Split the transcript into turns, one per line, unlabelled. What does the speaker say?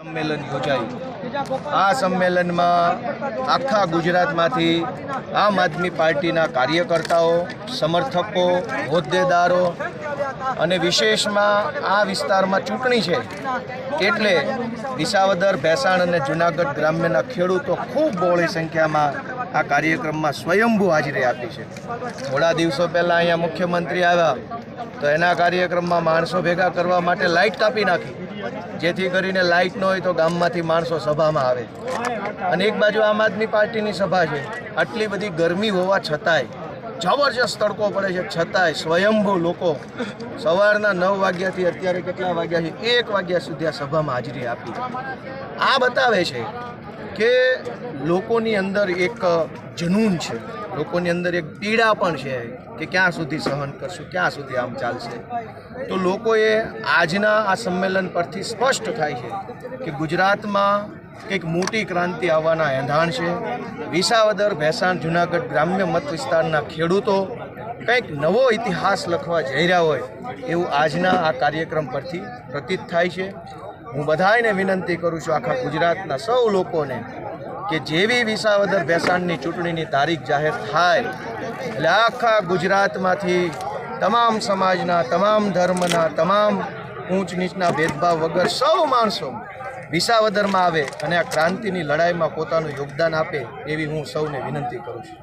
સંમેલન યોજાયું. આ સંમેલનમાં આખા ગુજરાતમાંથી આમ આદમી પાર્ટીના કાર્યકર્તાઓ, સમર્થકો, હોદ્દેદારો અને વિશેષમાં આ વિસ્તારમાં ચૂંટણી છે. એટલે વિસાવદર, ભેસાણ અને જુનાગઢ ગ્રામ્યના ખેડૂતો ખૂબ બહોળી સંખ્યામાં આ કાર્યક્રમમાં સ્વયંભૂ હાજરી આપી છે. થોડા દિવસો પહેલાં અહીંયા મુખ્યમંત્રી આવ્યા તો એના કાર્યક્રમમાં માણસો ભેગા કરવા માટે લાઇટ કાપી નાખી. જેથી કરીને લાઇટ ન હોય તો ગામમાંથી માણસો સભામાં આવે. અને એક બાજુ આમ આદમી પાર્ટીની સભા છે. આટલી બધી ગરમી હોવા છતાંય જબરજસ્ત તડકો પડે છે છતાંય સ્વયંભૂ લોકો સવારના નવ વાગ્યાથી અત્યારે કેટલા વાગ્યા છે? એક વાગ્યા સુધી આ સભામાં હાજરી આપી. આ બતાવે છે કે લોકોની અંદર એક જનૂન છે. લોકોની અંદર એક પીડા પણ છે કે ક્યાં સુધી સહન કરશું, ક્યાં સુધી આમ ચાલશે. તો લોકોએ આજના આ સંમેલન પરથી સ્પષ્ટ થાય છે કે ગુજરાતમાં કંઈક મોટી ક્રાંતિ આવવાના એંધાણ છે. વિસાવદર, ભેસાણ, જુનાગઢ ગ્રામ્ય મત વિસ્તારના ખેડૂતો કંઈક નવો ઇતિહાસ લખવા જઈ રહ્યા હોય એવું આજના આ કાર્યક્રમ પરથી પ્રતીત થાય છે. હું બધાને વિનંતી કરું છું આખા ગુજરાતના સૌ લોકોને કે જેવી વિસાવદર ભેસાણની ચૂંટણીની તારીખ જાહેર થાય, એટલે આખા ગુજરાતમાંથી તમામ સમાજના, તમામ ધર્મના, તમામ ઊંચ નીચના ભેદભાવ વગર સૌ માણસો વિસાવદરમાં આવે અને આ ક્રાંતિની લડાઈમાં પોતાનું યોગદાન આપે એવી હું સૌને વિનંતી કરું છું.